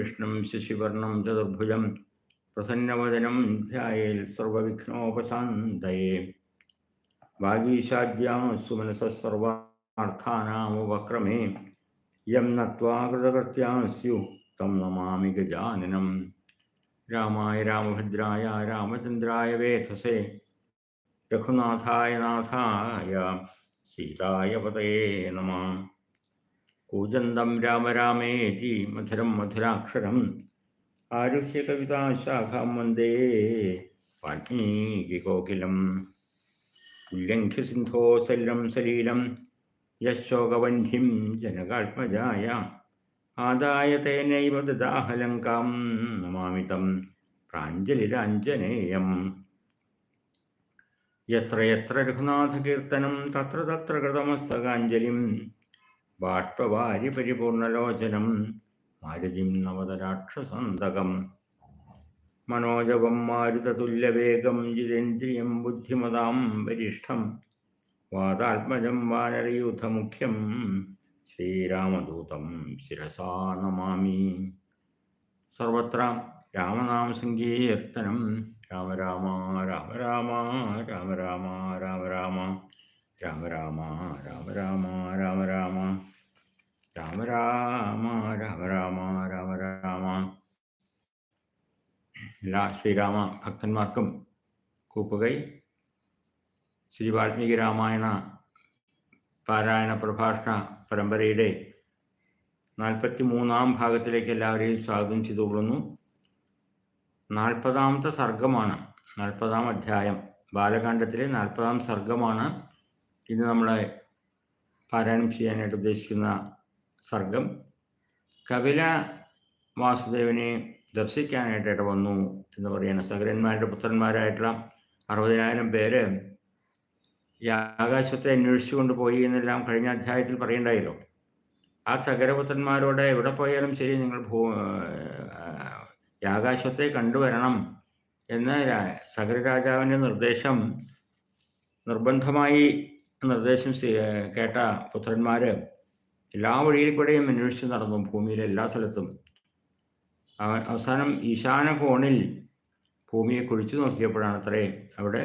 വിഷ്ണും ശശിവർണം ചതുർഭുജം പ്രസന്നവദനം ധ്യായേൽ സർവവിഘ്നോപശാന്തയെ. വാഗീശാദ്യാസു മനസ്സർവാർത്ഥാനാമുപക്രമേ യം നൃതകൃത്യാസ്യു തം നമാമി ഗജാനനം. രാമായ രാമഭദ്രായ രാമചന്ദ്രായ വേധസേ. രഘുനാഥായ നാഥായ സീതായ പതയേ നമ. കൂജന്തം രാമരാമേതി മധുരം മധുരാക്ഷരം. ആരുഹ്യ കവിതാശാഖാം വന്ദേ വാൽമീകികോകിലം ഉല്ലംഘ്യ സിന്ധോ സലിലം സലീലം യശോകവന്ധിം ജനകാത്മജായ. ആദായ തേനൈവ ദദാഹലങ്കാം നമാമിതം പ്രാഞ്ജലിരാഞ്ജനേയം. യത്ര യത്ര രഘുനാഥകീർത്തനം തത്ര തത്ര കൃതമസ്തകാഞ്ജലിം. ബാഷ്പവാരി പരിപൂർണലോചനം മാരുതിം നവതരാക്ഷസന്തകം മനോജവം മാരുതതുല്യവേഗം ജിതേന്ദ്രിയം ബുദ്ധിമതാം വരിഷ്ഠം. വാതാത്മജം വാനരയൂഥമുഖ്യം ശ്രീരാമദൂതം ശിരസാ നമാമി സർവത്ര രാമനാമസങ്കീർത്തനം രാമ രാമ രാമ രാമ രാമ രാമ രാമ. രാമ രാമ രാമ രാമ രാമ രാമ. രാമ രാമ രാമ രാമ രാമ രാമ. എല്ലാ ശ്രീരാമ ഭക്തന്മാർക്കും കൂപ്പുകൈ. ശ്രീ വാൽമീകി രാമായണ പാരായണ പ്രഭാഷണ പരമ്പരയുടെ നാൽപ്പത്തി മൂന്നാം ഭാഗത്തിലേക്ക് എല്ലാവരെയും സ്വാഗതം ചെയ്തുകൊള്ളുന്നു നാൽപ്പതാമത്തെ സർഗമാണ് നാൽപ്പതാം അധ്യായം. ബാലകാണ്ഡത്തിലെ നാൽപ്പതാം സർഗമാണ് ഇന്ന് നമ്മളെ പാരായണം ചെയ്യാനായിട്ട് ഉദ്ദേശിക്കുന്ന സർഗം കപില വാസുദേവനെ ദർശിക്കാനായിട്ട് ഇട വന്നു എന്ന് പറയുന്ന സകരന്മാരുടെ പുത്രന്മാരായിട്ടുള്ള അറുപതിനായിരം പേര് ആകാശത്തെ അന്വേഷിച്ചു കൊണ്ടുപോയി എന്നെല്ലാം കഴിഞ്ഞ അധ്യായത്തിൽ പറയണ്ടായല്ലോ. ആ സകരപുത്രന്മാരോട് എവിടെ പോയാലും ശരി നിങ്ങൾ ഭൂ ആകാശത്തെ കണ്ടുവരണം എന്ന് സകര രാജാവിന്റെ നിർദ്ദേശം നിർബന്ധമായി നിർദ്ദേശം കേട്ട പുത്രന്മാർ എല്ലാ വഴിയിൽ കൂടെയും അന്വേഷിച്ച് നടന്നു ഭൂമിയിലെ എല്ലാ സ്ഥലത്തും. അവസാനം ഈശാന കോണിൽ ഭൂമിയെ കുഴിച്ചു നോക്കിയപ്പോഴാണ് അത്രേ അവിടെ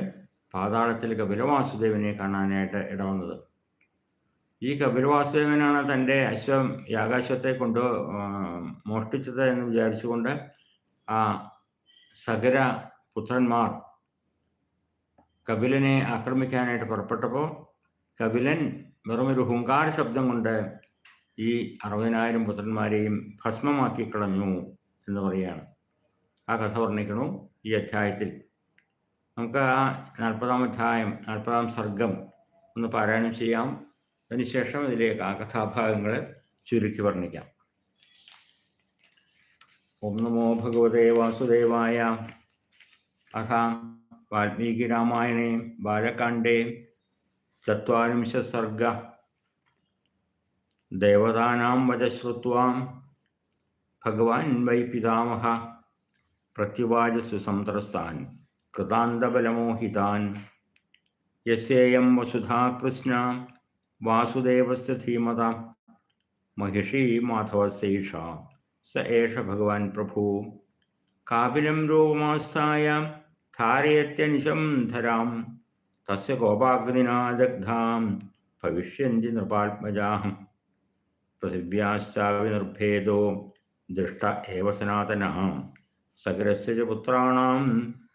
പാതാളത്തിൽ കപിലവാസുദേവനെ കാണാനായിട്ട് ഇടവന്നത്. ഈ കപിലവാസുദേവനാണ് തന്റെ അശ്വം യാകാശത്തെ കൊണ്ട് മോഷ്ടിച്ചത് എന്ന് വിചാരിച്ചുകൊണ്ട് ആ സകര പുത്രന്മാർ കപിലനെ ആക്രമിക്കാനായിട്ട് പുറപ്പെട്ടപ്പോൾ കപിലൻ വെറുമൊരു ഹുങ്കാര ശബ്ദം കൊണ്ട് ഈ അറുപതിനായിരം പുത്രന്മാരെയും ഭസ്മമാക്കി കളഞ്ഞു എന്ന് പറയുകയാണ്. ആ കഥ വർണിക്കണു ഈ അധ്യായത്തിൽ. നമുക്ക് ആ നാൽപ്പതാം അധ്യായം നാൽപ്പതാം സർഗം ഒന്ന് പാരായണം ചെയ്യാം. അതിനുശേഷം ഇതിലേക്ക് ആ കഥാഭാഗങ്ങൾ ചുരുക്കി വർണിക്കാം. ഓം നമോ ഭഗവതേ വാസുദേവായ അഥ വാൽമീകി രാമായണേ ബാലകാണ്ഡേ ചത്വാരിംശ സർഗ देवतानां वद श्रुत्वां भगवान् वै पितामहः प्रत्युवाजसुसन्त्रस्तान् कृतान्तबलमोहितान्। यस्येयं वसुधा कृष्णा, वासुदेवस्य धीमता महिषी माधवस्यैषा स एष भगवान् प्रभु। कापिलं रोमास्थाय धारयत्यनिशं धरां, तस्य कोपाग्निना दग्धां, भविष्यन्ति नृपात्मजाः പൃഥിവ്യാശ്ചാവിനിർഭേദോ ദൃഷ്ട ഏവ സനാതന സകരസ്യ പുത്രാണം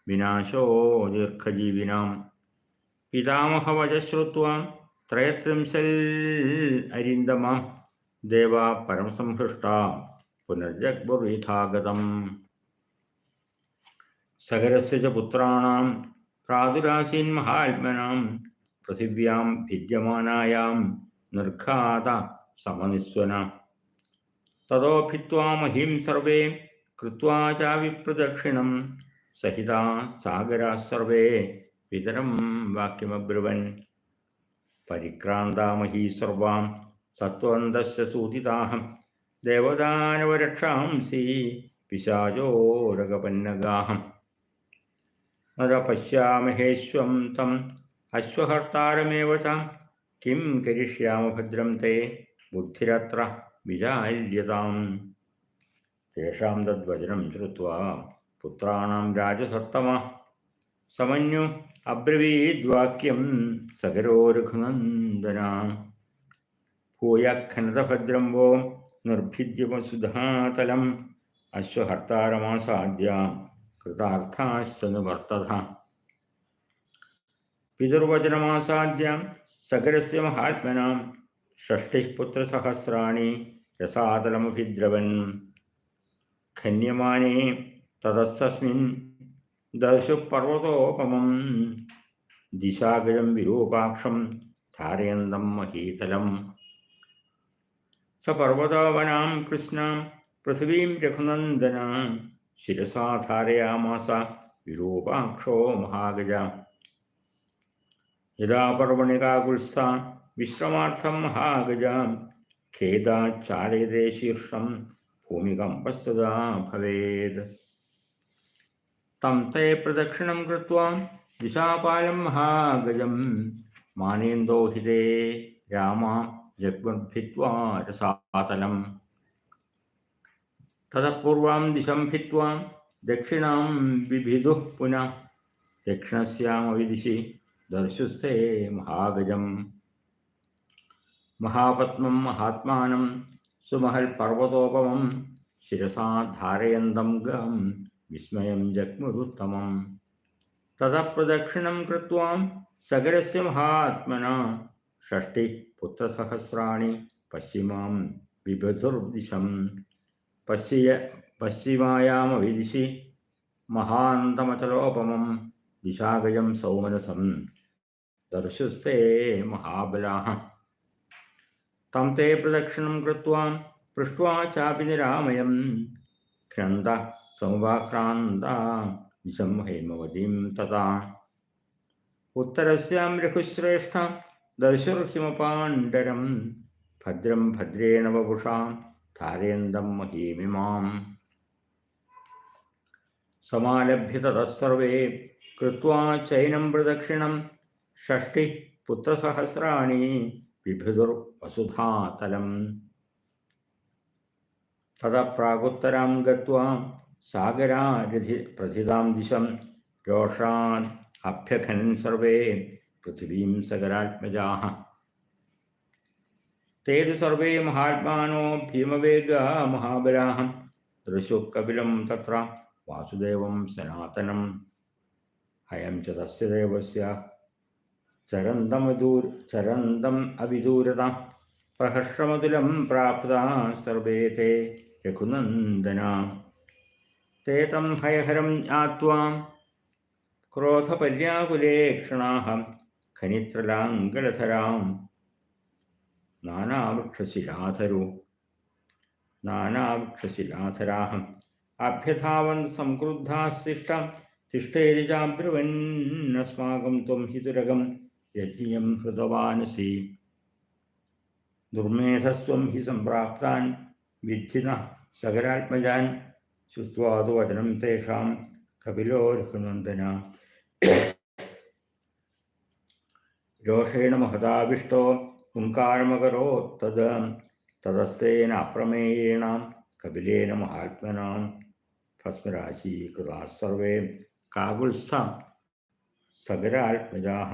വിനാശോ ദീർഘജീവിനാം പിതാമഹവചശ്രുത്വം ത്രയത്രിംശൽ അരിന്ദമ ദേവ പരമസംഹൃഷ്ട പുനർജഗ്വീഥാഗതം സകരസ്യ പുത്രാണം പുത്രാണാം മഹാത്മനം പൃഥിവ്യാം ഭിദ്യമാനായാം നിർഘാത സമനിസ്വന തതോ ഭിത്വാ മഹീം സർവേ കൃത്വാ ചാവിപ്രദക്ഷിണം സഹിതാ സാഗരാ സർവേ പിതരം വാക്യമബ്രുവൻ പരിക്രാന്താമഹീ സർവാം സത്വന്തസ്യ സൂതിതാഹം ദേവദാനവരക്ഷാംസി പിശാചോരകപന്നഗാഹം നര പശ്യാമഹേശ്വം തം അശ്വഹർത്താരമേവ ച കിം കരിഷ്യാമ ഭദ്രം തേ ബുദ്ധിരത്ര വിചാല്യതാം. തേഷാം തദ്വചനം ശ്രുത്വാ പുത്രാണാം രാജസത്തമ. സമന്യു അബ്രവീദ്വാക്യം സകരോരുഘനന്ദന. ഭൂയഖനതഭദ്രം വോ നിർഭിദ്യമസുധാതലം അശ്വഹർത്താരമാസാദ്യ കൃതാർത്ഥാശ്ച നിവർത്തത പിതൃവചനമാസാദ്യ സകരസ്യ മഹാത്മനാം ഷഷ്ടിഃ പുത്രസഹസ്രാണി രസാതലമഭിദ്രവൻ. ഖന്യമാനേ തതസ്സസ്മിൻ ദശു പർവതോപമം ദിശാഗജം വിരൂപാക്ഷം ധാരയന്തം മഹീതലം. സ പർവതാവനാം കൃഷ്ണാം പൃഥിവീം രഘുനന്ദന ശിരസാ ധാരയാമാസ വിരൂപാക്ഷോ മഹാഗജ. യഥാ പർവണികാകുൽസ്ഥ വിശ്രമാർത്ഥം മഹാഗജാം. ഖേദാചാരയതേ ശീർഷം ഭൂമികമ്പസ്തുതാ ഭവേത്. തം തേ പ്രദക്ഷിണം കൃത്വാ ദിശാപാലം മഹാഗജം. മാനേന്ദോഹിതേ രാമ ജഗ്മദ്ഭിത്വാ രസാതലം തതപൂർവാം ദിശം ഭിത്വാ ദക്ഷിണാം ബിഭിദുഃ പുനഃ. ദക്ഷിണസ്യാമവിദിശി ദർശുസ്ഥേ മഹാഗജം. മഹാപത്മം മഹാത്മാനം സുമഹൽ പർവതോപമം ശിരസാ ധാരയന്തം ഗം വിസ്മയം ജഗ്മുരുത്തമം തതപ്രദക്ഷിണം കൃത്വാം സഗരസ്യ മഹാത്മന ഷഷ്ടി പുത്രസഹസ്രാണി പശ്ചിമാം വിബധുർദിശം. പശ്ചിയ പശ്ചിമായാമവിദിശി മഹാന്തമചലോപമം ദിശാഗജം സൗമനസം ദർശുസ്തേ മഹാബലാः तं ते प्रदक्षिणं कृत्वा पृष्ट्वा चापि निरामयं क्रन्दः समवाक्रान्ता दिशं हैमवतीं तथा उत्तरस्यां रघुश्रेष्ठ दर्शुर्हिमपाण्डरं भद्रं भद्रेण वपुषां तारेन्दं महीमिमाम् समालभ्य ततः सर्वे कृत्वा चैनं प्रदक्षिणं षष्टिः पुत्रसहस्राणि पिभुर्वसुधातलम् तदा प्रागुत्तरां गत्वा सागरारिधि प्रथितां दिशं रोषान् अभ्यखन् सर्वे पृथिवीं सगरात्मजाः। ते तु सर्वे महात्मानो भीमवेगा महाबलाः। दृशुः तत्र वासुदेवं सनातनम्। अयं च तस्य देवस्य ചരന്തമദൂർ ചരന്തം അവിദൂരത. പ്രഹർഷമതുലം പ്രാപ്ത സർവേ തേ രഘുനന്ദന. തേ ഹയഹരം ജ്ഞാത്വാം. ക്രോധപര്യാകുലേക്ഷണാഹം ഖനിത്രലാംഗലധരാം. നാനാവൃക്ഷശിലാധരു നാനാവൃക്ഷശിലാധരാഹം. അഭ്യധാവന്ത സംക്രുദ്ധാശിഷ്ട തിഷ്ഠേതി ചാബ്രുവന്നസ്മാകം ത്വം ഹിതുരകം. യജ്ഞം ഹൃതവാനസി ദുർമേധസ്വം ഹി സംപ്രാപ്താൻ വിദ്ധിന സകരാത്മജാൻ. ശ്രുത്വാതു വചനം തേഷാം കപിലോ രഘുനന്ദന. രോഷേണ മഹതാവിഷ്ടോ ഹുങ്കാരമകരോത്തത് തതസ്തേന അപ്രമേയേണ കപിലേന മഹാത്മനാം. ഭസ്മരാശീകൃതാ സർവേ കാകുത്സ സകരാത്മജാः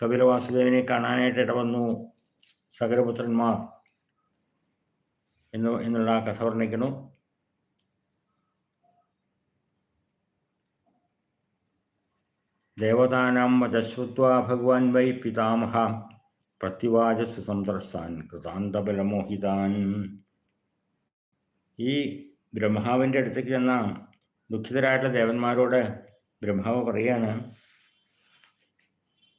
കപിലവാസുദേവനെ കാണാനായിട്ട് ഇടവന്നു സകരപുത്രന്മാർ എന്ന് എന്നുള്ള ആ കഥ വർണിക്കുന്നു. ദേവതാനാം വധശ്രുത്വ ഭഗവാൻ വൈ പിതാമഹ പ്രത്യുവാചസ് സുസന്ദർശാൻ കൃതാന്തബലമോഹിതാൻ. ഈ ബ്രഹ്മാവിന്റെ അടുത്തേക്ക് ചെന്ന ദുഃഖിതരായിട്ടുള്ള ദേവന്മാരോട് ബ്രഹ്മാവ് പറയാണ്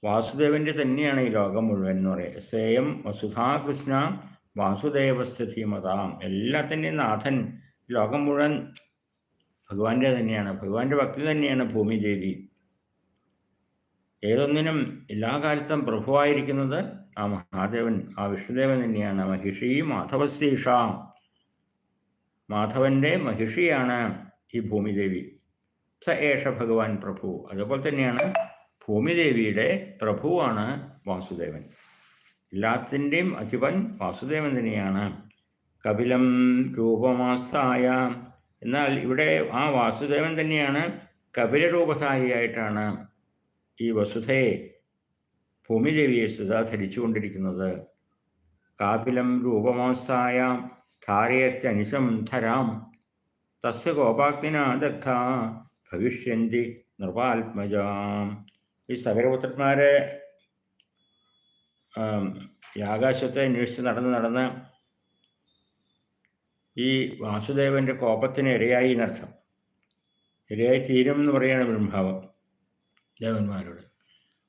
വാസുദേവന്റെ തന്നെയാണ് ഈ ലോകം മുഴുവൻ എന്ന് പറയുക സേയം വസുധാകൃഷ്ണ വാസുദേവസ്ഥ ധീമതാം എല്ലാത്തിന്റെയും നാഥൻ ലോകം മുഴുവൻ ഭഗവാന്റെ തന്നെയാണ്. ഭഗവാന്റെ ഭക്തി തന്നെയാണ് ഭൂമിദേവി ഏതൊന്നിനും എല്ലാ കാലത്തും പ്രഭുവായിരിക്കുന്നത് ആ മഹാദേവൻ ആ വിഷ്ണുദേവൻ തന്നെയാണ്. മഹിഷി മാധവശീഷ. മാധവന്റെ മഹിഷിയാണ് ഈ ഭൂമിദേവി സ ഏഷ ഭഗവാൻ പ്രഭു. അതുപോലെ തന്നെയാണ് ഭൂമിദേവിയുടെ പ്രഭുവാണ് വാസുദേവൻ. എല്ലാത്തിന്റെയും അധിപൻ വാസുദേവൻ തന്നെയാണ്. കപിലം രൂപമാസ്ഥായ എന്നാൽ ഇവിടെ ആ വാസുദേവൻ തന്നെയാണ് കപിലരൂപധാരിയായിട്ടാണ് ഈ വസുധയെ ഭൂമിദേവിയെ സുധാ ധരിച്ചുകൊണ്ടിരിക്കുന്നത്. കാപിലം രൂപമാസ്ഥായ ധാരയത്യനിശം ധരാം തസ്യ കോപാഗ്നിന ഭവിഷ്യന്തി നൃപാത്മജാം. ഈ സകരപുത്രന്മാരെ ഈ ആകാശത്തെ അന്വേഷിച്ച് നടന്ന് നടന്ന് ഈ വാസുദേവന്റെ കോപത്തിന് ഇരയായി എന്നർത്ഥം. ഇരയായി തീരും എന്ന് പറയുകയാണ് ബ്രഹ്മാവ് ദേവന്മാരോട്.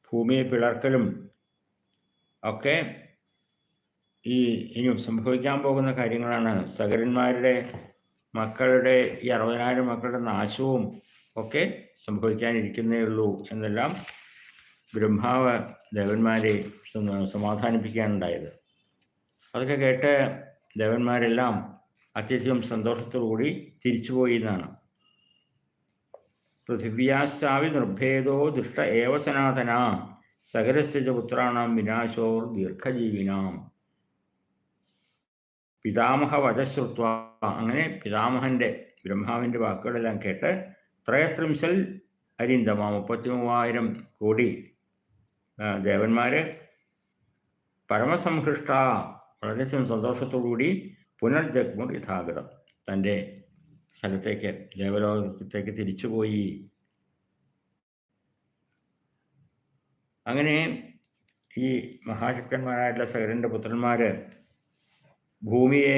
ഭൂമിയെ പിളർക്കലും ഒക്കെ ഈ ഇനി സംഭവിക്കാൻ പോകുന്ന കാര്യങ്ങളാണ്. സകരന്മാരുടെ മക്കളുടെ ഈ അറുപതിനായിരം മക്കളുടെ നാശവും ഒക്കെ സംഭവിക്കാനിരിക്കുന്നേ ഉള്ളൂ എന്നെല്ലാം ബ്രഹ്മാവ് ദേവന്മാരെ സമാധാനിപ്പിക്കാനുണ്ടായത്. അതൊക്കെ കേട്ട് ദേവന്മാരെല്ലാം അത്യധികം സന്തോഷത്തോടുകൂടി തിരിച്ചുപോയി എന്നാണ്. പൃഥിവ്യാശ്ചാവി നിർഭേദോ ദുഷ്ട ഏവ സനാതന സകരസ്യ പുത്രാണാം വിനാശോർ ദീർഘജീവിനാം. പിതാമഹ വധശ്രുത്വ അങ്ങനെ പിതാമഹന്റെ ബ്രഹ്മാവിന്റെ വാക്കുകളെല്ലാം കേട്ട് ത്രയത്രിംശൽ അരിന്തമ മുപ്പത്തി മൂവായിരം കോടി ദേവന്മാര് പരമസംഹൃഷ്ട വളരെയധികം സന്തോഷത്തോടുകൂടി പുനർജഗ്മുർ യഥാഗതം. തന്റെ സ്ഥലത്തേക്ക് ദേവലോകത്തേക്ക് തിരിച്ചുപോയി. അങ്ങനെ ഈ മഹാശക്തന്മാരായിട്ടുള്ള സകരന്റെ പുത്രന്മാർ ഭൂമിയെ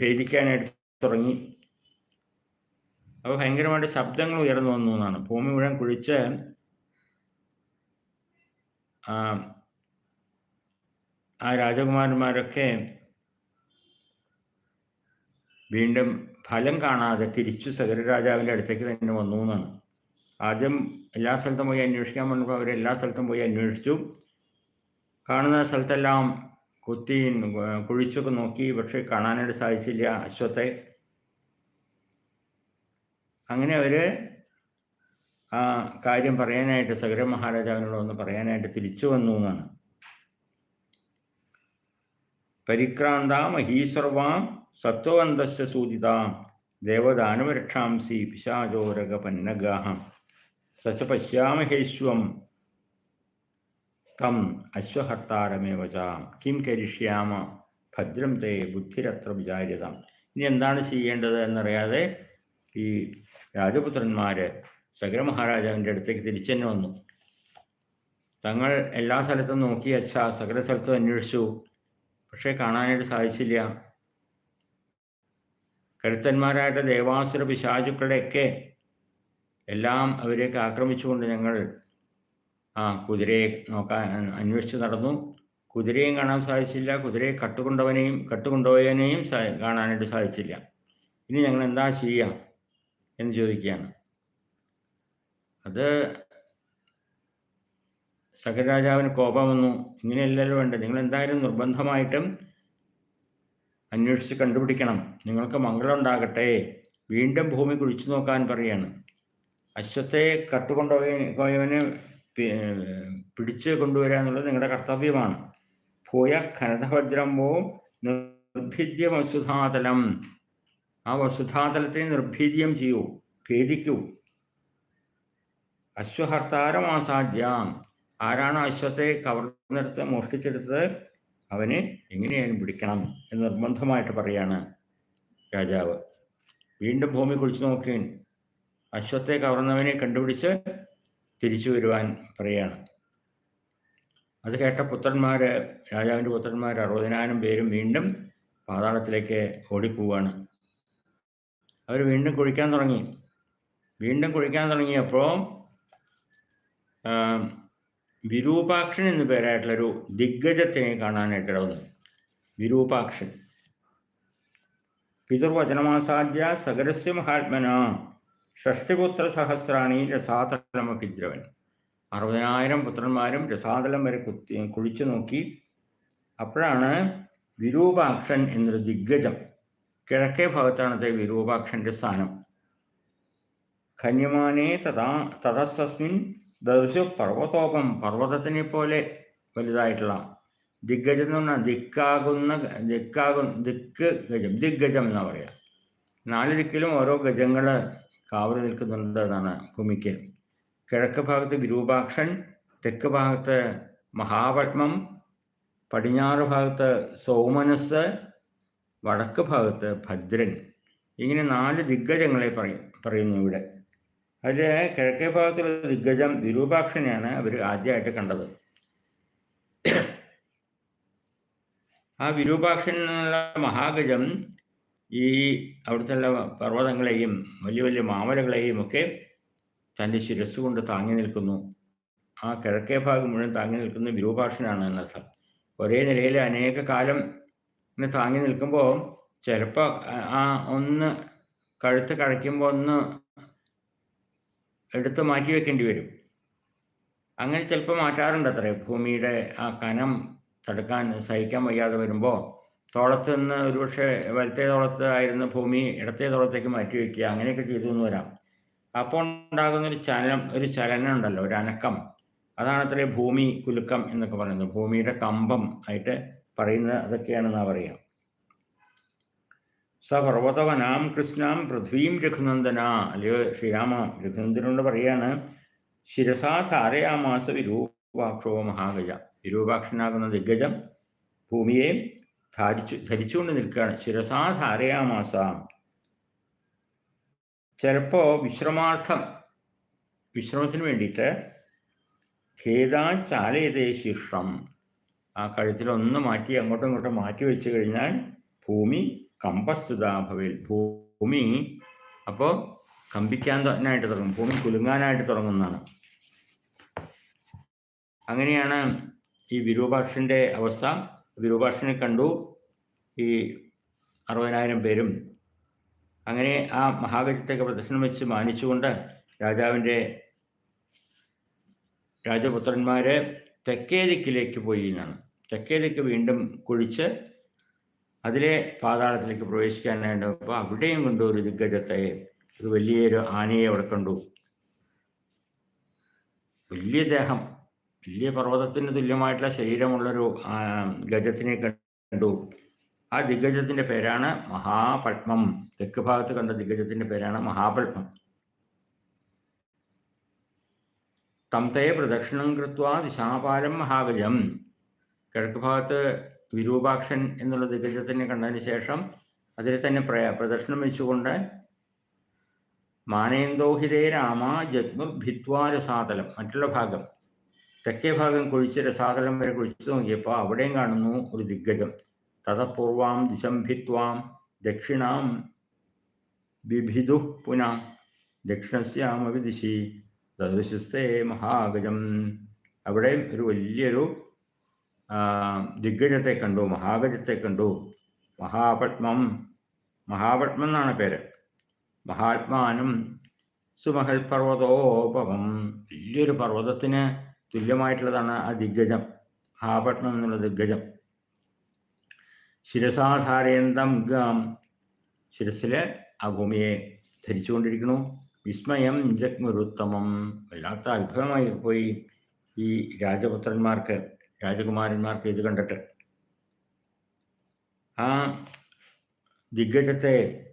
ഭേദിക്കാനായിട്ട് തുടങ്ങി. അപ്പോൾ ഭയങ്കരമായിട്ട് ശബ്ദങ്ങൾ ഉയർന്നു വന്നു എന്നാണ്. ഭൂമി മുഴുവൻ കുഴിച്ച് ആ രാജകുമാരന്മാരൊക്കെ വീണ്ടും ഫലം കാണാതെ തിരിച്ചു സഗരരാജാവിന്റെ അടുത്തേക്ക് തന്നെ വന്നു എന്നാണ്. ആദ്യം എല്ലാ സ്ഥലത്തും പോയി അന്വേഷിക്കാൻ വന്നപ്പോൾ അവർ എല്ലാ സ്ഥലത്തും പോയി അന്വേഷിച്ചു. കാണുന്ന സ്ഥലത്തെല്ലാം കുത്തി കുഴിച്ചൊക്കെ നോക്കി പക്ഷെ കാണാനായിട്ട് സാധിച്ചില്ല അശ്വത്തെ. അങ്ങനെ അവർ ആ കാര്യം പറയാനായിട്ട് സഗര മഹാരാജാവിനോട് ഒന്ന് പറയാനായിട്ട് തിരിച്ചു വന്നു എന്നാണ്. പരിക്രാന്ത മഹീസർവാം സത്വന്തസ്യ സൂചിതാം ദേവദാനവരക്ഷാംസി പിശാചോരക പന്നഗാഹം സച്ച പശ്യാമഹേശ്വം തം അശ്വഹർത്താരമേവ കിം കരിഷ്യാമ ഭദ്രം തേ ബുദ്ധിരത്ര വിചാര്യത ഇനി എന്താണ് ചെയ്യേണ്ടത് എന്നറിയാതെ ഈ രാജപുത്രന്മാര് സകര മഹാരാജാവിന്റെ അടുത്തേക്ക് തിരിച്ചു തന്നെ വന്നു. തങ്ങൾ എല്ലാ സ്ഥലത്തും നോക്കി അച്ഛ സകല സ്ഥലത്തും അന്വേഷിച്ചു. പക്ഷേ കാണാനായിട്ട് സാധിച്ചില്ല. കരുത്തന്മാരായിട്ട് ദേവാസുര പിശാചുക്കളുടെയൊക്കെ എല്ലാം അവരെയൊക്കെ ആക്രമിച്ചുകൊണ്ട് ഞങ്ങൾ ആ കുതിരയെ നോക്കാൻ അന്വേഷിച്ച് നടന്നു. കുതിരയും കാണാൻ സാധിച്ചില്ല. കുതിരയെ കട്ടുകൊണ്ടവനെയും കട്ടുകൊണ്ടുപോയവനെയും കാണാനായിട്ട് സാധിച്ചില്ല. ഇനി ഞങ്ങൾ എന്താ ചെയ്യുക എന്ന് ചോദിക്കുകയാണ്. അത് സഖരാജാവിന് കോപം വന്നു ഇങ്ങനെയല്ലല്ലോ വേണ്ടത്. നിങ്ങൾ എന്തായാലും നിർബന്ധമായിട്ടും അന്വേഷിച്ച് കണ്ടുപിടിക്കണം. നിങ്ങൾക്ക് മംഗളം ഉണ്ടാകട്ടെ വീണ്ടും ഭൂമി കുഴിച്ചു നോക്കാൻ പറയാണ്. അശ്വത്തെ കട്ടുകൊണ്ടുപോയവന് പിടിച്ച് കൊണ്ടുവരിക എന്നുള്ളത് നിങ്ങളുടെ കർത്തവ്യമാണ്. ഭൂയ ഖനതഭദ്രമ്പോ നിർഭിദ്യ വസുധാതലം. ആ വസുധാതലത്തെ നിർഭീദ്യം ചെയ്യൂ. ഭേദിക്കൂ. അശ്വഹർത്താരമാസാധ്യം ആരാണ് അശ്വത്തെ കവർന്നെടുത്ത് മോഷ്ടിച്ചെടുത്തത് അവനെ എങ്ങനെയായാലും പിടിക്കണം എന്ന് നിർബന്ധമായിട്ട് പറയാണ് രാജാവ്. വീണ്ടും ഭൂമി കുഴിച്ചു നോക്കി അശ്വത്തെ കവർന്നവനെ കണ്ടുപിടിച്ച് തിരിച്ചു വരുവാൻ പറയാണ്. അത് കേട്ട പുത്രന്മാർ രാജാവിന്റെ പുത്രന്മാർ അറുപതിനായിരം പേരും വീണ്ടും പാതാളത്തിലേക്ക് ഓടിപ്പോവാണ് അവർ വീണ്ടും കുഴിക്കാൻ തുടങ്ങി. വീണ്ടും കുഴിക്കാൻ തുടങ്ങിയപ്പോൾ വിരൂപാക്ഷൻ എന്നു പേരായിട്ടുള്ളൊരു ദിഗ്ഗജത്തിനെ കാണാനായിട്ട് വന്നു വിരൂപാക്ഷൻ. പിതൃവചനമാസാദ്യ സകരസ്യ മഹാത്മന ഷഷ്ടിപുത്ര സഹസ്രാണി രസാതലമഭിദ്രവൻ അറുപതിനായിരം പുത്രന്മാരും രസാതലം വരെ കുത്തി കുഴിച്ചു നോക്കി. അപ്പോഴാണ് വിരൂപാക്ഷൻ എന്നൊരു ദിഗ്ഗജം കിഴക്കേ ഭാഗത്താണത്തെ വിരൂപാക്ഷന്റെ സ്ഥാനം. ഖന്യമാനേ തഥാ തതസ്സസ്മിൻ ദർശു പർവതോപം പർവതത്തിനെ പോലെ വലുതായിട്ടുള്ള ദിഗ്ഗജം എന്ന് പറഞ്ഞാൽ ദിക്കാകുന്ന ദിക്കാകു ദിക്ക് ഗജം ദിഗ്ഗജം എന്നാ പറയാ. നാല് ദിക്കിലും ഓരോ ഗജങ്ങൾ കാവറി നിൽക്കുന്നുണ്ട് എന്നാണ് ഭൂമിക്ക്. കിഴക്ക് ഭാഗത്ത് വിരൂപാക്ഷൻ തെക്ക് ഭാഗത്ത് മഹാപത്മം പടിഞ്ഞാറ് ഭാഗത്ത് സൗമനസ് വടക്ക് ഭാഗത്ത് ഭദ്രൻ. ഇങ്ങനെ നാല് ദിഗ്ഗജങ്ങളെ പറയും പറയുന്നു ഇവിടെ. അതിൽ കിഴക്കേ ഭാഗത്തുള്ള ദിഗ്ഗജം വിരൂപാക്ഷനെയാണ് അവർ ആദ്യമായിട്ട് കണ്ടത്. ആ വിരൂപാക്ഷൻ എന്നുള്ള മഹാഗജം ഈ അവിടുത്തെ പർവതങ്ങളെയും വലിയ വലിയ മാമലകളെയും ഒക്കെ തന്റെ ശിരസ് കൊണ്ട് താങ്ങി നിൽക്കുന്നു. ആ കിഴക്കേ ഭാഗം മുഴുവൻ താങ്ങി നിൽക്കുന്ന വിരൂപാക്ഷനാണ് എന്നർത്ഥം ഒരേ നിലയിൽ അനേക കാലം ഇങ്ങനെ താങ്ങി നിൽക്കുമ്പോൾ ചിലപ്പോൾ ആ ഒന്ന് കഴുത്ത് കഴയ്ക്കുമ്പോൾ ഒന്ന് എടുത്ത് മാറ്റി വെക്കേണ്ടി വരും. അങ്ങനെ ചിലപ്പോൾ മാറ്റാറുണ്ട് അത്രേ ഭൂമിയുടെ ആ കനം തടുക്കാൻ സഹിക്കാൻ വയ്യാതെ വരുമ്പോൾ തോളത്ത് നിന്ന് ഒരുപക്ഷെ വലത്തേ തോളത്ത് ആയിരുന്ന ഭൂമി ഇടത്തേ തോളത്തേക്ക് മാറ്റി വയ്ക്കുക അങ്ങനെയൊക്കെ ചെയ്തു എന്ന് വരാം. അപ്പോൾ ഉണ്ടാകുന്ന ഒരു ചലനം ഒരു ചലനം ഉണ്ടല്ലോ ഒരു അനക്കം. അതാണ് അത്രേ ഭൂമി കുലുക്കം എന്നൊക്കെ പറയുന്നത്. ഭൂമിയുടെ കമ്പം ആയിട്ട് പറയുന്നത് അതൊക്കെയാണെന്നാണ് പറയാം സ പർവതവനാം കൃഷ്ണാം പൃഥ്വീം രഘുനന്ദന അല്ലയോ ശ്രീരാമ രഘുനന്ദനോട് പറയാണ് ശിരസാ ധാരയാമാസ വിരൂപാക്ഷോ മഹാഗജ. വിരൂപാക്ഷനാകുന്ന ദിഗ്ഗജം ഭൂമിയെ ധാരിച്ചു ധരിച്ചുകൊണ്ട് നിൽക്കുകയാണ്. ശിരസാ ധാരയാമാസ. ചിലപ്പോ വിശ്രമാർത്ഥം വിശ്രമത്തിന് വേണ്ടിയിട്ട് ഖേദാ ചാലയതേ ശീർഷം ആ കഴുത്തിൽ ഒന്ന് മാറ്റി അങ്ങോട്ടും ഇങ്ങോട്ടും മാറ്റി വെച്ച് കഴിഞ്ഞാൽ ഭൂമി കമ്പസ്ഥിതാഭവിൽ ഭൂമി അപ്പോൾ കമ്പിക്കാൻ തന്നായിട്ട് തുടങ്ങും. ഭൂമി കുലുങ്ങാനായിട്ട് തുടങ്ങുന്നതാണ്. അങ്ങനെയാണ് ഈ വിരൂപാക്ഷന്റെ അവസ്ഥ. വിരൂപാക്ഷനെ കണ്ടു. ഈ അറുപതിനായിരം പേരും. അങ്ങനെ ആ മഹാഗജത്തേക്ക് പ്രദർശനം വെച്ച് മാനിച്ചുകൊണ്ട് രാജാവിന്റെ രാജപുത്രന്മാരെ തെക്കേ ദിക്കിലേക്ക് പോയി എന്നാണ്. തെക്കേ ദിക്ക് വീണ്ടും കുഴിച്ച് അതിലെ പാതാളത്തിലേക്ക് പ്രവേശിക്കാനായിട്ട് അപ്പോൾ അവിടെയും കണ്ടു ഒരു ദിഗ്ഗജത്തെ ഒരു വലിയൊരു ആനയെ അവിടെ കണ്ടു. വലിയ ദേഹം വലിയ പർവതത്തിന് തുല്യമായിട്ടുള്ള ശരീരമുള്ളൊരു ഗജത്തിനെ കണ്ടു. ആ ദിഗ്ഗജത്തിന്റെ പേരാണ് മഹാപത്മം. തെക്ക് ഭാഗത്ത് കണ്ട ദിഗ്ഗജത്തിന്റെ പേരാണ് മഹാപത്മം. തം തേ പ്രദക്ഷിണം കൃത്വ ദിശാപാലം മഹാഗജം. കിഴക്ക് ഭാഗത്ത് വിരൂപാക്ഷൻ എന്നുള്ള ദിഗ്ഗജത്തിനെ കണ്ടതിന് ശേഷം അതിൽ തന്നെ പ്രയ പ്രദർശനം വെച്ചുകൊണ്ട് മാനേന്ദോഹിതേ രാമ ജഗ്മുർഭിത്വാ രസാതലം മറ്റുള്ള ഭാഗം. തെക്കേ ഭാഗം കുഴിച്ച് രസാതലം വരെ കുഴിച്ചു നോക്കിയപ്പോൾ അവിടെയും കാണുന്നു ഒരു ദിഗ്ഗജം. തതപൂർവാം ദിശം ഭിത്വാം ദക്ഷിണാം വിഭിതു പുന. ദക്ഷിണസ്യാമവിദിശി ദിശി ദദൃശസ്തേ മഹാഗജം. അവിടെ ഒരു വലിയൊരു ദിഗ്ഗജത്തെ കണ്ടു മഹാഗജത്തെ കണ്ടു. മഹാപത്മം മഹാപത്മം എന്നാണ് പേര്. മഹാത്മാനും സുമഹൽ പർവതോപമം. വലിയൊരു പർവതത്തിന് തുല്യമായിട്ടുള്ളതാണ് ആ ദിഗ്ഗജം മഹാപത്മം എന്നുള്ള ദിഗ്ഗജം. ശിരസാധാരയന്തം ഗാം. ശിരസിൽ ആ ഭൂമിയെ ധരിച്ചുകൊണ്ടിരിക്കുന്നു. വിസ്മയം ജഗ്മുരുത്തമം. വല്ലാത്ത അത്ഭുതമായി പോയി ഈ രാജപുത്രന്മാർക്ക്. രാജകുമാരന്മാർക്ക് ഇത് കണ്ടിട്ട്. ആ ദിഗ്ഗജത്തെ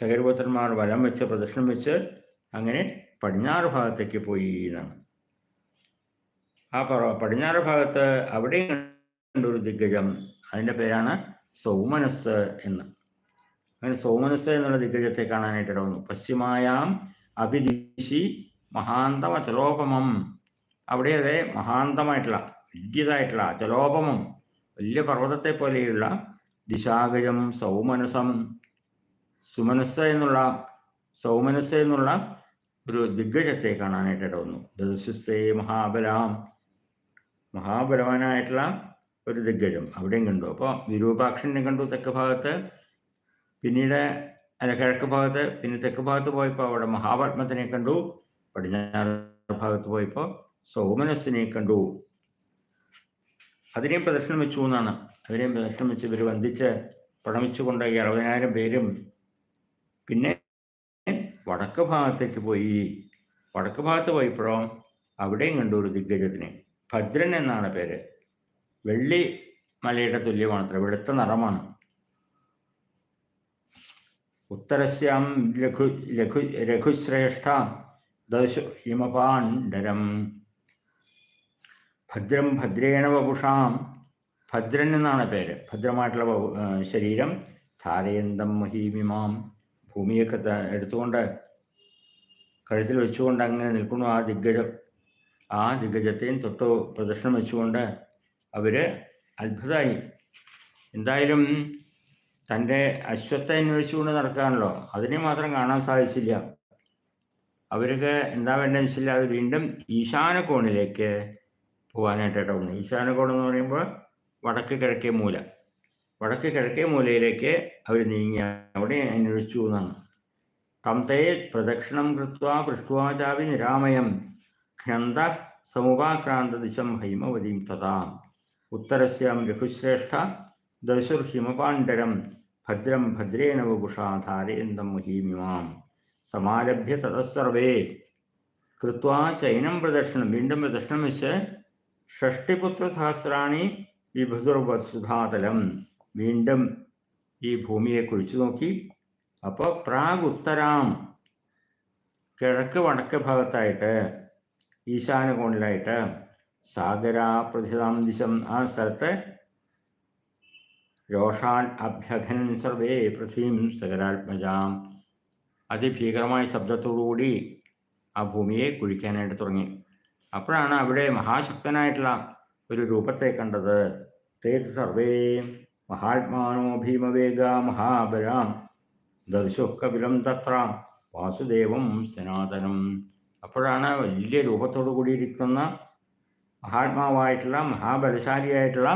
സഹരപുത്രന്മാർ വലം വെച്ച് പ്രദർശനം വെച്ച് അങ്ങനെ പടിഞ്ഞാറ് ഭാഗത്തേക്ക് പോയി എന്നാണ്. ആ പറ പടിഞ്ഞാറ് ഭാഗത്ത് അവിടെയും കണ്ടൊരു ദിഗ്ഗജം. അതിന്റെ പേരാണ് സൗമനസ് എന്ന്. അങ്ങനെ സൗമനസ് എന്നുള്ള ദിഗ്ഗജത്തെ കാണാനായിട്ട് ഇടവന്നു. പശ്ചിമായാം അഭിദിശി മഹാന്തമ ചലോപമം അവിടെ അതെ മഹാന്തമായിട്ടുള്ള വലിയതായിട്ടുള്ള അചലോപമം വലിയ പർവതത്തെ പോലെയുള്ള ദിശാഗജം സൗമനസം സുമനസ് എന്നുള്ള സൗമനസ് എന്നുള്ള ഒരു ദിഗ്ഗജത്തെ കാണാനായിട്ട് ഇടവന്നു. ദർശിസ്തേ മഹാബലാം മഹാബലവാനായിട്ടുള്ള ഒരു ദിഗ്ഗജം അവിടെയും കണ്ടു. അപ്പോൾ വിരൂപാക്ഷനെ കണ്ടു തെക്ക് ഭാഗത്ത് പിന്നീട് അല്ല കിഴക്ക് ഭാഗത്ത് പിന്നെ തെക്ക് ഭാഗത്ത് പോയപ്പോൾ അവിടെ മഹാപത്മത്തിനെ കണ്ടു പടിഞ്ഞാറ് ഭാഗത്ത് പോയപ്പോൾ സൗമനസ്സിനെ കണ്ടു. അതിനെയും പ്രദർശനം വെച്ചു എന്നാണ്. അതിനെയും പ്രദർശനം വെച്ച് ഇവർ വന്ദിച്ച് പ്രണമിച്ചുകൊണ്ട് ഈ അറുപതിനായിരം പേരും പിന്നെ വടക്ക് ഭാഗത്തേക്ക് പോയി. വടക്ക് ഭാഗത്ത് പോയപ്പോഴോ അവിടെയും കണ്ടു ഒരു ദിഗ്ഗജത്തിനെ. ഭദ്രൻ എന്നാണ് പേര്. വെള്ളി മലയുടെ തുല്യമാണ് വെളുത്ത നിറമാണ്. ഉത്തരസ്യാം ലഘു ലഘു രഘുശ്രേഷ്ഠ ദശ ഹിമപാണ്ഡരം. ഭദ്രം ഭദ്രേണ വപുഷാം. ഭദ്രൻ എന്നാണ് പേര്. ഭദ്രമായിട്ടുള്ള ശരീരം. ധാരയന്തം മഹീമിമാം. ഭൂമിയൊക്കെ എടുത്തുകൊണ്ട് കഴുത്തിൽ വെച്ചുകൊണ്ട് അങ്ങനെ നിൽക്കുന്നു ആ ദിഗ്ഗജം. ആ ദിഗ്ഗജത്തെയും തൊട്ട് പ്രദർശനം വെച്ചുകൊണ്ട് അവർ അത്ഭുതമായി. എന്തായാലും തന്റെ അശ്വത്തെ അന്വേഷിച്ചുകൊണ്ട് നടക്കുകയാണല്ലോ. അതിനെ മാത്രം കാണാൻ സാധിച്ചില്ല. അവർക്ക് എന്താ വേണ്ടതെന്ന് വെച്ചാൽ അവർ വീണ്ടും ഈശാന കോണിലേക്ക് പോകാനായിട്ടാണ് വന്നത് ഈശാന കോണം എന്ന് പറയുമ്പോൾ വടക്ക് കിഴക്കേ മൂല. വടക്ക് കിഴക്കേ മൂലയിലേക്ക് അവർ നീങ്ങി. അവിടെ അന്വേഷിച്ചു എന്നാണ്. തംതയെ പ്രദക്ഷിണം കൃത്വ പൃഷ്ടുവാചാവി നിരാമയം. ഗ്രന്ഥ സമുപാക്രാന്ത ദിശം ഹൈമവതിയും തഥാ. ഉത്തരസ്യാം രഘുശ്രേഷ്ഠ ദശുർഹിമപാണ്ഡരം. ഭദ്രം ഭദ്രേണ വപുഷാ ധാരയന്തം മഹീമിമാം. സമാരഭ്യ തതസർവേ കൃത്വാ ചൈനം പ്രദക്ഷിണം. വീണ്ടും പ്രദക്ഷിണം വെച്ച് ഷഷ്ടിപുത്ര സഹസ്രാണി വിഭുതുർവസുധാതലം വീണ്ടും ഈ ഭൂമിയെ കുഴിച്ചു നോക്കി. അപ്പോൾ പ്രാഗ് ഉത്തരാം കിഴക്ക് വടക്ക് ഭാഗത്തായിട്ട് ഈശാന കോണിലായിട്ട് സാഗരാ പ്രതിതാം ദിശം ആ സ്ഥലത്ത് രോഷാൻ അഭ്യഘനൻ സർവേ പൃഥ്വീം സകരാത്മജാം. അതിഭീകരമായ ശബ്ദത്തോടുകൂടി ആ ഭൂമിയെ കുഴിക്കാനായിട്ട് തുടങ്ങി. അപ്പോഴാണ് അവിടെ മഹാശക്തനായിട്ടുള്ള ഒരു രൂപത്തെ കണ്ടത്. തേത് സർവേ മഹാത്മാനോ ഭീമവേഗ മഹാബലാം ദർശു തത്രാം തത്ര വാസുദേവം സനാതനം. അപ്പോഴാണ് വലിയ രൂപത്തോടു കൂടിയിരിക്കുന്ന മഹാത്മാവായിട്ടുള്ള മഹാബലശാലിയായിട്ടുള്ള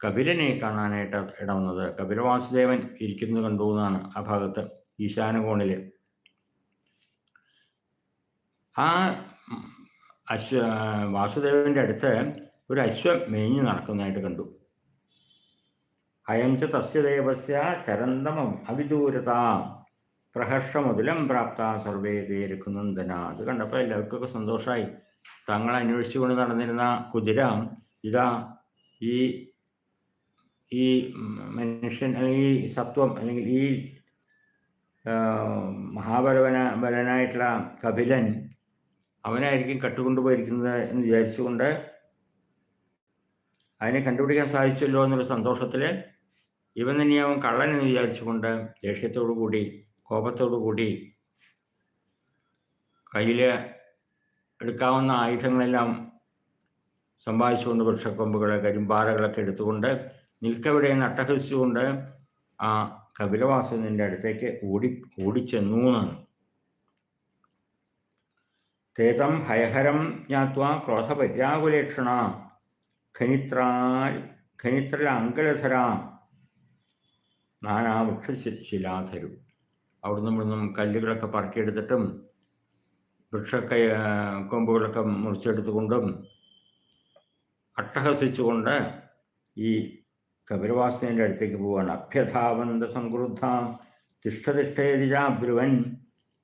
കപിലനെ കാണാനായിട്ട് ഇടവന്നത്. കപിലവാസുദേവൻ ഇരിക്കുന്നത് കണ്ടു എന്നാണ് ആ ഭാഗത്ത് ഈശാനകോണിൽ ആ അശ്വ വാസുദേവന്റെ അടുത്ത് ഒരു അശ്വം മേഞ്ഞു നടക്കുന്നതായിട്ട് കണ്ടു. അയം തസ്യദേവസ്യ തസ്യ ദേവസ്യ ചരന്തമം അവിദൂരത. പ്രഹർഷമുതലം പ്രാപ്ത സർവേ തേരുക്കുന്നന്തന അത് കണ്ടപ്പോൾ എല്ലാവർക്കൊക്കെ സന്തോഷമായി തങ്ങൾ അന്വേഷിച്ചുകൊണ്ട് നടന്നിരുന്ന കുതിര ഇതാ ഈ ഈ മനുഷ്യൻ അല്ലെങ്കിൽ ഈ സത്വം അല്ലെങ്കിൽ ഈ മഹാബലവന ബലനായിട്ടുള്ള കപിലൻ അവനായിരിക്കും കട്ടുകൊണ്ടുപോയിരിക്കുന്നത് എന്ന് വിചാരിച്ചുകൊണ്ട് അതിനെ കണ്ടുപിടിക്കാൻ സാധിച്ചല്ലോ എന്നുള്ള സന്തോഷത്തിൽ ഇവൻ തന്നെയാവും കള്ളൻ എന്ന് വിചാരിച്ചുകൊണ്ട് ദേഷ്യത്തോടു കൂടി കോപത്തോടു കൂടി കയ്യിൽ എടുക്കാവുന്ന ആയുധങ്ങളെല്ലാം സമ്പാദിച്ചുകൊണ്ട് വൃക്ഷക്കൊമ്പുകൾ കരിമ്പാറകളൊക്കെ എടുത്തുകൊണ്ട് നിൽക്കവിടെ നട്ടഹസിച്ചുകൊണ്ട് ആ കപിലവാസുവിന്റെ അടുത്തേക്ക് ഓടി ഓടിച്ചെന്നു എന്നാണ്. തേതം ഹയഹരം ജ്ഞാത്വാ ക്രോധപര്യാകുലേക്ഷണ. ഖനിത്രാൽ ഖനിത്രല അങ്കലധര നാനാവൃക്ഷശിലാധരു. അവിടുന്ന് ഇവിടുന്നും കല്ലുകളൊക്കെ പറക്കിയെടുത്തിട്ടും വൃക്ഷക്ക കൊമ്പുകളൊക്കെ മുറിച്ചെടുത്തുകൊണ്ടും അട്ടഹസിച്ചുകൊണ്ട് ഈ കപിലവാസനയുടെ അടുത്തേക്ക് പോവാണ്. അഭ്യഥാവന്ത സംക്രുദ്ധാം തിഷ്ഠതിഷ്ഠേതിജ ബ്രുവൻ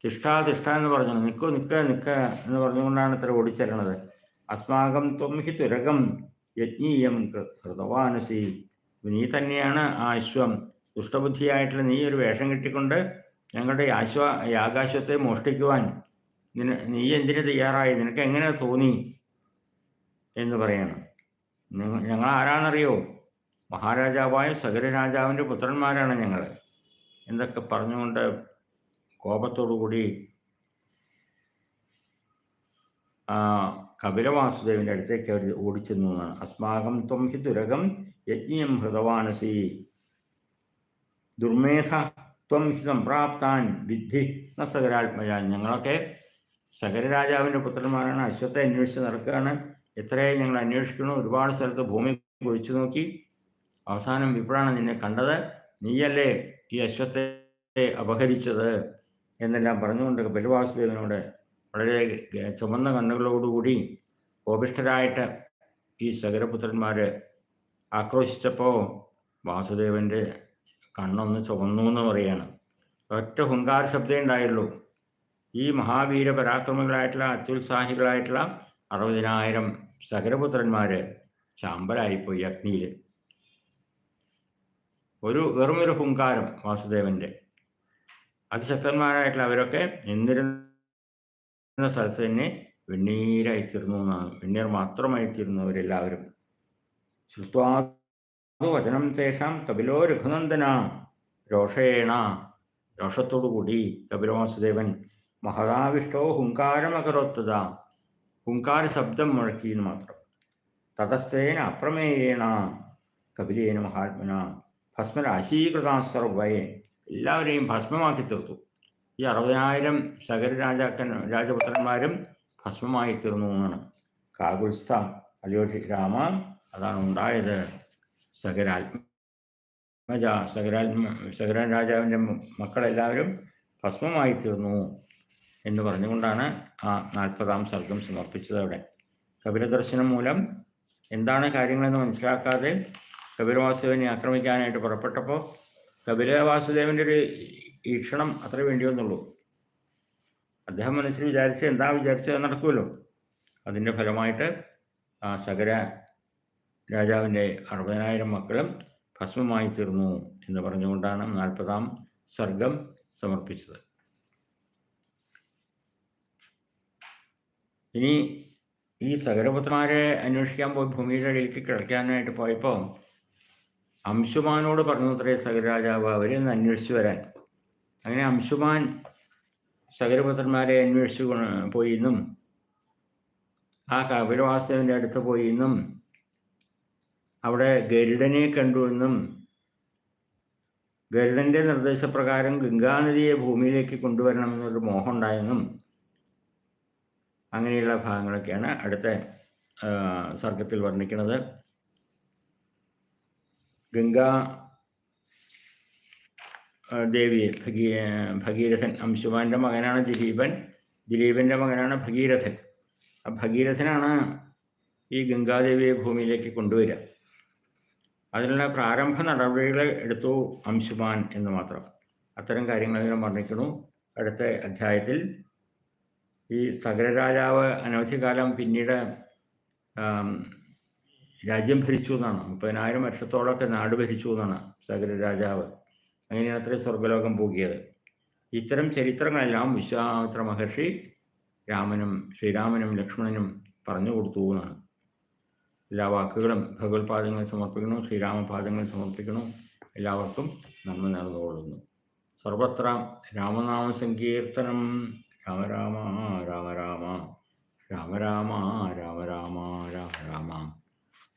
തിഷ്ഠ തിഷ്ഠ എന്ന് പറഞ്ഞു. നിൽക്കൂ നിൽക്ക നിൽക്ക എന്ന് പറഞ്ഞുകൊണ്ടാണ് ഇത്ര ഓടിച്ചേരണത് അസ്മാകം ത്വം ഹി തുരകം യജ്ഞീയം കൃതവാനസി. നീ തന്നെയാണ് ആ അശ്വം. ദുഷ്ടബുദ്ധിയായിട്ടുള്ള നീ ഒരു വേഷം കെട്ടിക്കൊണ്ട് ഞങ്ങളുടെ ആശ്വ ആകാശത്തെ മോഷ്ടിക്കുവാൻ നിന നീ എന്തിനു തയ്യാറായി? നിനക്ക് എങ്ങനെ തോന്നി? എന്ന് പറയണം. ഞങ്ങൾ ആരാണെന്നറിയോ മഹാരാജാവായ സഗര രാജാവിന്റെ പുത്രന്മാരാണ് ഞങ്ങൾ എന്തൊക്കെ പറഞ്ഞുകൊണ്ട് കോപത്തോടു കൂടി ആ കപിലവാസുദേവന്റെ അടുത്തേക്ക് അവർ ഓടിച്ചെന്നു എന്നാണ്. അസ്മാകം ത്വം ഹി ദുരകം യജ്ഞം ഹൃതവാനസി ദുർമേധ ത്വം ഹി സംപ്രാപ്താൻ വിദ്ധി സകരാത്മജ ഞങ്ങളൊക്കെ സകരരാജാവിന്റെ പുത്രന്മാരാണ്. അശ്വത്തെ അന്വേഷിച്ച് നടക്കുകയാണ്. എത്രയായി ഞങ്ങൾ അന്വേഷിക്കുന്നു? ഒരുപാട് സ്ഥലത്ത് ഭൂമി കുഴിച്ചു നോക്കി. അവസാനം ഇപ്പോഴാണ് നിന്നെ കണ്ടത്. നീയല്ലേ ഈ അശ്വത്തെ അപഹരിച്ചത്? എന്നെല്ലാം പറഞ്ഞുകൊണ്ട് കപിലവാസുദേവനോട് വളരെ ചുമന്ന കണ്ണുകളോടുകൂടി കോപിഷ്ഠരായിട്ട് ഈ സകരപുത്രന്മാർ ആക്രോശിച്ചപ്പോൾ വാസുദേവന്റെ കണ്ണൊന്ന് ചുമന്നു എന്ന് പറയാണ്. ഒറ്റ ഹുങ്കാര ശബ്ദമേ ഉണ്ടായുള്ളൂ. ഈ മഹാവീര പരാക്രമികളായിട്ടുള്ള അത്യുത്സാഹികളായിട്ടുള്ള അറുപതിനായിരം സകരപുത്രന്മാർ ചാമ്പലായിപ്പോയി അഗ്നിയിൽ ഒരു വെറുമൊരു ഹുങ്കാരം വാസുദേവന്റെ അതിശക്തന്മാരായിട്ടുള്ള അവരൊക്കെ നിന്നിരുന്ന സ്ഥലത്ത് തന്നെ വെണ്ണീരായിത്തീർന്നു എന്നാണ്. വെണ്ണീർ മാത്രമായിത്തീർന്നവരെല്ലാവരും ശ്രുത്വാ വചനം തേഷാം കപിലോ രഘുനന്ദന രോഷേണ. രോഷത്തോടുകൂടി കപിലവാസുദേവൻ മഹതാവിഷ്ടോ ഹുങ്കാരമകരോത്തത. ഹുങ്കാര ശബ്ദം മുഴക്കിയെന്ന് മാത്രം. തതസ്ഥേന അപ്രമേയേണ. കപിലേന മഹാത്മന. ഭസ്മരാശീകൃതാ എല്ലാവരെയും ഭസ്മമാക്കി തീർത്തു. ഈ അറുപതിനായിരം സകര രാജാക്കൻ രാജപുത്രന്മാരും ഭസ്മമായി തീർന്നു എന്നാണ്. കാകുൽസ്ഥ അയോധ്യ രാമ അതാണ് ഉണ്ടായത് സകരാത്മജ സകരാത്മ സകരൻ രാജാവിന്റെ മക്കളെല്ലാവരും ഭസ്മമായി തീർന്നു എന്ന് പറഞ്ഞുകൊണ്ടാണ് ആ നാൽപ്പതാം സർഗം സമർപ്പിച്ചത് അവിടെ. കപിലദർശനം മൂലം എന്താണ് കാര്യങ്ങളെന്ന് മനസ്സിലാക്കാതെ കപിലവാസുവിനെ ആക്രമിക്കാനായിട്ട് പുറപ്പെട്ടപ്പോൾ കപിലവാസുദേവന്റെ ഒരു ഈക്ഷണം അത്ര വേണ്ടിയെന്നുള്ളൂ അദ്ദേഹം മനസ്സിൽ വിചാരിച്ച് എന്താ വിചാരിച്ചത് നടക്കുമല്ലോ. അതിന്റെ ഫലമായിട്ട് ആ സകര രാജാവിന്റെ അറുപതിനായിരം മക്കളും ഭസ്മമായി തീർന്നു എന്ന് പറഞ്ഞുകൊണ്ടാണ് നാൽപ്പതാം സർഗം സമർപ്പിച്ചത്. ഇനി ഈ സകരപുത്രന്മാരെ അന്വേഷിക്കാൻ പോയി ഭൂമിയുടെ അടിയിലേക്ക് കിടക്കാനായിട്ട് പോയപ്പോൾ അംശുമാനോട് പറഞ്ഞു അത്രേ സകരരാജാവ് അവരെ ഒന്ന് അന്വേഷിച്ചു വരാൻ. അങ്ങനെ അംശുമാൻ സഗരപുത്രന്മാരെ അന്വേഷിച്ചു പോയി ആ കപിലവാസുദേവന്റെ അടുത്ത് പോയി അവിടെ ഗരുഡനെ കണ്ടു എന്നും ഗരുഡന്റെ നിർദ്ദേശപ്രകാരം ഗംഗാനദിയെ ഭൂമിയിലേക്ക് കൊണ്ടുവരണമെന്നൊരു മോഹം ഉണ്ടായെന്നും അങ്ങനെയുള്ള ഭാഗങ്ങളൊക്കെയാണ് അടുത്ത സർഗത്തിൽ വർണിക്കുന്നത്. ഗംഗാ ദേവി ദേവിയെ ഭഗീ ഭഗീരഥൻ. അംശുമാന്റെ മകനാണ് ദിലീപൻ. ദിലീപന്റെ മകനാണ് ഭഗീരഥൻ. ആ ഭഗീരഥനാണ് ഈ ഗംഗാദേവിയെ ഭൂമിയിലേക്ക് കൊണ്ടുവരിക. അതിനുള്ള പ്രാരംഭ നടപടികൾ എടുത്തു അംശുമാൻ എന്ന് മാത്രം. അത്തരം കാര്യങ്ങളെല്ലാം വർണിക്കുന്നു. അടുത്ത അധ്യായത്തിൽ ഈ തകരരാജാവ് അനവധി കാലം പിന്നീട് രാജ്യം ഭരിച്ചു എന്നാണ്. മുപ്പതിനായിരം വർഷത്തോളമൊക്കെ നാട് ഭരിച്ചു എന്നാണ് സകല രാജാവ്. അങ്ങനെയാണ് അത്രയും സ്വർഗലോകം പോകിയത്. ഇത്തരം ചരിത്രങ്ങളെല്ലാം വിശ്വാമിത്ര മഹർഷി രാമനും ശ്രീരാമനും ലക്ഷ്മണനും പറഞ്ഞു കൊടുത്തു എന്നാണ്. എല്ലാ വാക്കുകളും ഭഗവത്പാദങ്ങൾ സമർപ്പിക്കുന്നു ശ്രീരാമപാദങ്ങൾ സമർപ്പിക്കുന്നു എല്ലാവർക്കും നന്മ നേർന്നുകൊള്ളുന്നു സർവത്ര രാമനാമ സങ്കീർത്തനം രാമ രാമ രാമ. രാമ രാമ രാമ രാമ രാമ രാമ.